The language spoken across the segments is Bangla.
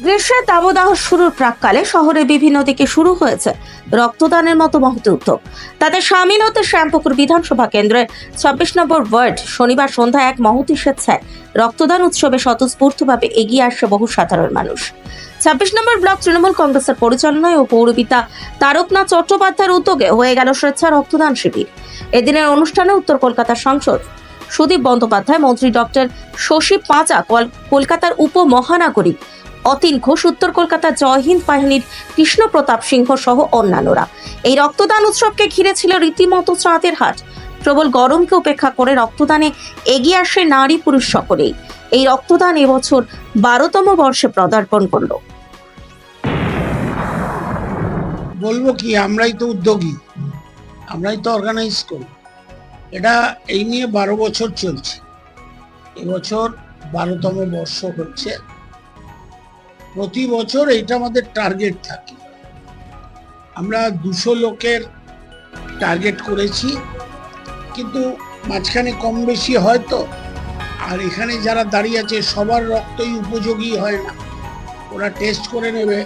গ্রীষ্মের দাবদাহ শুরুর প্রাককালে শহরের বিভিন্ন দিকে শুরু হয়েছে রক্তদানের মতো মহৎ উদ্যোগ। তাদের সামিল হতে শ্যামপুকুর বিধানসভা কেন্দ্রের ছাব্বিশ নম্বর ওয়ার্ড শনিবার সন্ধ্যায় এক মহতী স্বেচ্ছায় রক্তদান উৎসবে স্বতঃস্ফূর্তভাবে এগিয়ে আসে বহু সাধারণ মানুষ। ছাব্বিশ নম্বর ব্লক তৃণমূল কংগ্রেসের পরিচালনায় ও তারকনাথ চট্টোপাধ্যায়ের উদ্যোগে হয়ে গেল স্বেচ্ছা রক্তদান শিবির। এদিনের অনুষ্ঠানে উত্তর কলকাতার সাংসদ সুদীপ বন্দ্যোপাধ্যায়, মন্ত্রী ডক্টর শশী পাঁচা কলকাতার উপমহানাগরিক অতীন ঘোষ, উত্তর কলকাতার জয়হিন্দ বাহিনীর কৃষ্ণ প্রতাপ সিংহ সহ অন্যান্যরা। এই রক্তদান উৎসবকে ঘিরে ছিল রীতিমতো চাঁদের হাট। প্রবল গরমকে উপেক্ষা করে রক্তদানে এগিয়ে আসে নারী পুরুষ সকলেই। এই রক্তদান এবছর বারোতম বর্ষে পদার্পণ করল। বলব কি, আমরাই তো উদ্যোগী। আমরাই তো অর্গানাইজ করি। এটা এই নিয়ে বারো বছর চলছে। এবছর বারোতম বর্ষ হচ্ছে। প্রতি বছর এইটা আমাদের টার্গেট থাকে। আমরা দুশো লোকের টার্গেট করেছি, কিন্তু মাঝখানে কম বেশি হয়তো আর এখানে যারা দাঁড়িয়ে আছে, সবার রক্তই উপযোগী হয় না। ওরা টেস্ট করে নেবে,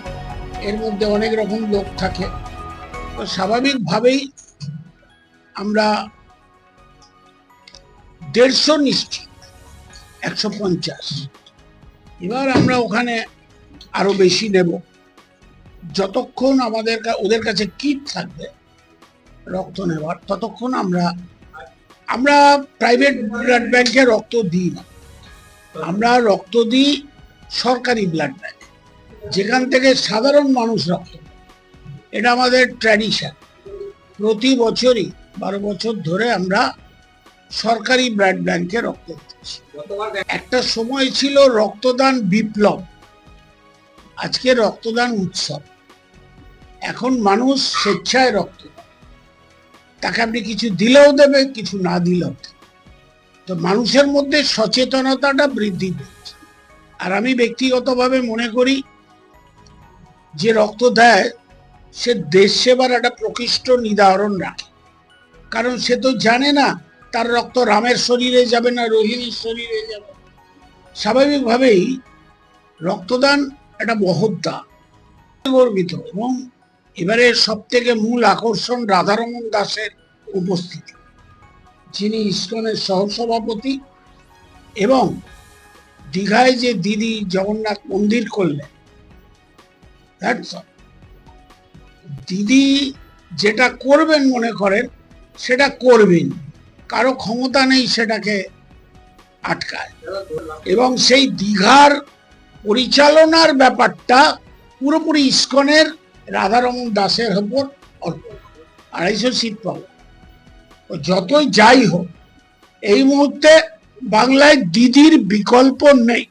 এর মধ্যে অনেক রকম লোক থাকে। তো স্বাভাবিকভাবেই আমরা দেড়শো নিশ্চিত, একশো পঞ্চাশ। এবার আমরা ওখানে আরও বেশি নেব। যতক্ষণ আমাদের ওদের কাছে কিট থাকবে, রক্ত নেওয়ার ততক্ষণ আমরা আমরা প্রাইভেট ব্লাড ব্যাংকে রক্ত দিই না। আমরা রক্ত দিই সরকারি ব্লাড ব্যাংক যেখান থেকে সাধারণ মানুষ রক্ত এটা আমাদের ট্র্যাডিশন প্রতি বছরই বারো বছর ধরে আমরা সরকারি ব্লাড ব্যাংকে রক্ত দিচ্ছি। একটা সময় ছিল রক্তদান বিপ্লব। আজকে রক্তদান উৎসব। এখন মানুষ স্বেচ্ছায় রক্ত তাকে আপনি কিছু দিলেও দেবে, কিছু না দিলেও তো মানুষের মধ্যে সচেতনতাটা বৃদ্ধি পেয়েছে। আর আমি ব্যক্তিগতভাবে মনে করি, যে রক্ত দেয়, সে দেশ সেবার একটা প্রকৃষ্ট নিদাহরণ রাখে। কারণ সে তো জানে না, তার রক্ত রামের শরীরে যাবে না, রোহিণীর শরীরে যাবে স্বাভাবিকভাবেই রক্তদান একটা দান গর্বিত এবং এবারে সব থেকে মূল আকর্ষণ রাধারমন দাসের উপস্থিতি। যিনি ইস্কনের সহসভাপতি এবং দীঘায় যে দিদি জগন্নাথ মন্দির করলেন দিদি যেটা করবেন মনে করেন, সেটা করবেন। কারও ক্ষমতা নেই সেটাকে আটকায়। এবং সেই দীঘার পরিচালনার ব্যাপারটা পুরোপুরি ইস্কনের রাধারমন দাসের উপর অল্প আড়াইশো সিট পাবো। যতই যাই হোক, এই মুহূর্তে বাংলায় দিদির বিকল্প নেই।